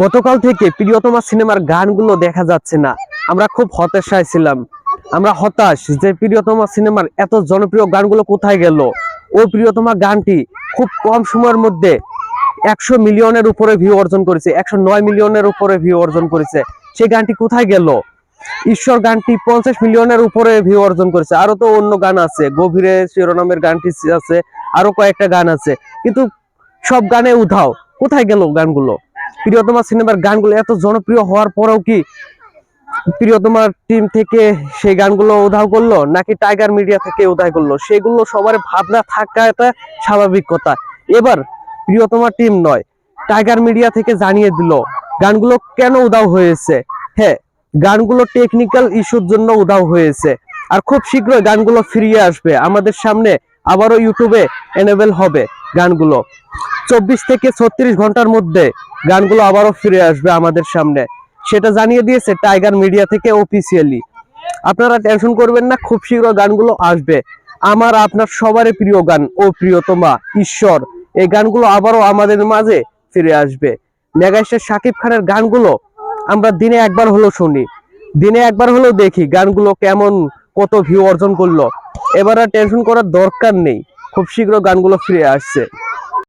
গতকাল থেকে প্রিয়তমা সিনেমার গানগুলো দেখা যাচ্ছে না। আমরা খুব হতাশায় ছিলাম। আমরা হতাশ যে প্রিয়তমা সিনেমার এত জনপ্রিয় গানগুলো কোথায় গেল? ও প্রিয়তমা গানটি খুব কম সময়ের মধ্যে একশো মিলিয়নের উপরে ভিউ অর্জন করেছে, একশো নয় মিলিয়নের উপরে ভিউ অর্জন করেছে। সেই গানটি কোথায় গেল? ঈশ্বর গানটি পঞ্চাশ মিলিয়নের উপরে ভিউ অর্জন করেছে। আরও তো অন্য গান আছে, গভীরে শিরোনামের গানটি আছে, আরও কয়েকটা গান আছে। কিন্তু সব গানে উধাও। কোথায় গেল গানগুলো? প্রিয়তমা সিনেমার গানগুলো এত জনপ্রিয় হওয়ার পরেও কি প্রিয়তমার টিম থেকে সেই গানগুলো উধাও করল? নাকি টাইগার মিডিয়া থেকে উধাও করল? সেগুলো সবার ভাবনা থাকা এটা স্বাভাবিক কথা। এবার প্রিয়তমা টিম নয় টাইগার মিডিয়া থেকে জানিয়ে দিল, গানগুলো কেন উধাও হয়েছে? হ্যাঁ গানগুলো টেকনিক্যাল ইস্যুর জন্য উধাও হয়েছে। আর খুব শীঘ্রই গানগুলো ফিরিয়ে আসবে। আমাদের সামনে আবারও ইউটিউবে এনেবেল হবে গানগুলো। চব্বিশ থেকে ছত্রিশ ঘণ্টার মধ্যে গানগুলো আবারও ফিরে আসবে আমাদের সামনে। সেটা জানিয়ে দিয়েছে টাইগার মিডিয়া থেকে অফিসিয়ালি আপনারা টেনশন করবেন না, খুব শীঘ্র গানগুলো আসবে। আমার, আপনার সবারই প্রিয় গান, ও প্রিয়তমা, ঈশ্বর। এই গানগুলো আবারও আমাদের মাঝে ফিরে আসবে। মেগাস্টার শাকিব খানের গানগুলো আমরা দিনে একবার হলো শুনি। দিনে একবার হলেও দেখি গানগুলো কেমন, কত ভিউ অর্জন করল। এবার আর টেনশন করার দরকার নেই। খুব শীঘ্র গানগুলো ফিরে আসছে।